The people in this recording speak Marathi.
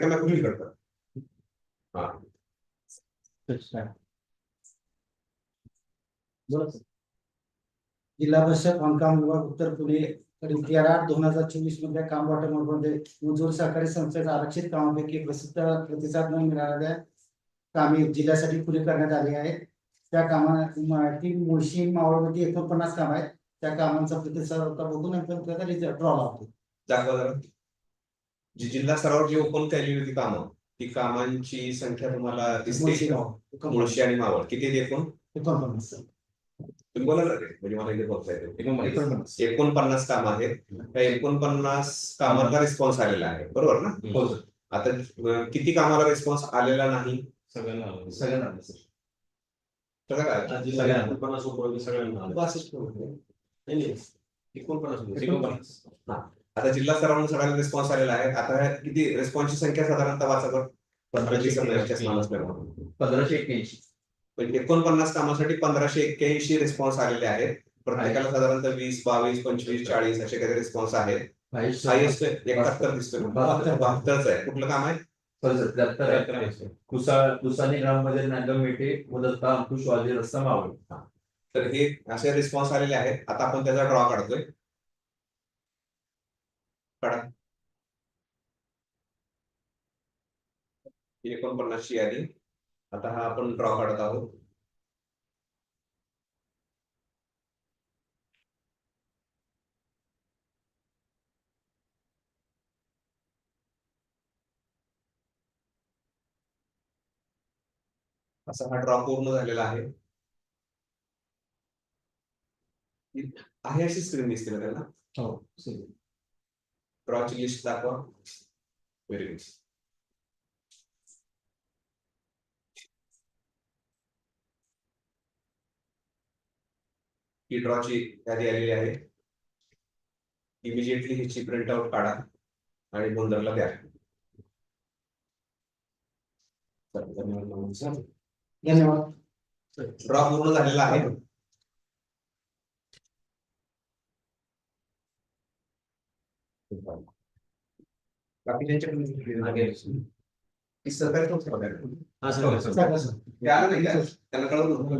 त्याला कुणी करतात? हा. जिल्हा परिषद बांधकाम विभाग उत्तर पुणे कडील तेरा आठ दोन हजार चोवीसमध्ये काम वाटपमध्ये मजूर सहकारी संस्थेच्या आरक्षित कामापैकी प्रसिद्ध प्रतिसाद न मिळालेल्या कामे जिल्ह्यासाठी पुरे करण्यात आली आहेत. त्या कामा ती मुळशी मावळमध्ये एकोणपन्नास काम आहेत. त्या कामांचा प्रतिसाद होता बघून आपण त्याचा रिझल्ट ड्रॉ लावतो. दाखवा जी जिल्हा स्तरावर जी ओपन केलेली होती कामं ती कामांची संख्या तुम्हाला दिसते? मुळशी आणि मावळ. किती एकूण? एकोणपन्नास तुम्ही म्हणजे मला इथे बघता येते. एकोणपन्नास. काम आहेत. त्या एकोणपन्नास कामांचा रिस्पॉन्स आलेला आहे. बरोबर ना? हो आता किती कामाला रिस्पॉन्स आलेला नाही? सगळ्यांना सगळ्यांना सगळ्यांना एकोणपन्नास आता जिल्हा स्तरावरून सगळ्यांना रिस्पॉन्स आलेला आहे. आता किती रिस्पॉन्सची संख्या साधारणतः वाचा. पंधराशे एक्क्याऐंशी. पण एकोणपन्नास कामासाठी पंधराशे एक्क्याऐंशी रिस्पॉन्स आलेले आहेत. प्रत्येकाला साधारणतः वीस बावीस पंचवीस चाळीस असे काही रिस्पॉन्स आहेत एकाहत्तर दिसतोय. बहात्तर. बहात्तरच आहे. कुठलं काम आहे? ग्राममध्ये नांदम मेटे मुदत्ता अंकुश वाजे रस्ता मावळ. तर हे असे रिस्पॉन्स आलेले आहेत. आता आपण त्याचा ड्रॉ काढतोय. काढा ही एकोणपन्नासची यादी आता हा आपण ड्रॉ काढत आहोत. असा हा ड्रॉ पूर्ण झालेला आहे. आहे अशी स्क्रीन दिसते ना त्याला? हो ड्रॉची लिस्ट दाखवा व्हेरी गुड ही ड्रॉची यादी आलेली आहे इमिजिएटली हिची प्रिंट आउट काढा आणि गोंधळला द्या. धन्यवाद. धन्यवाद. ड्रॉ पूर्ण झालेला आहे. बाकी ज्यांच्याकडे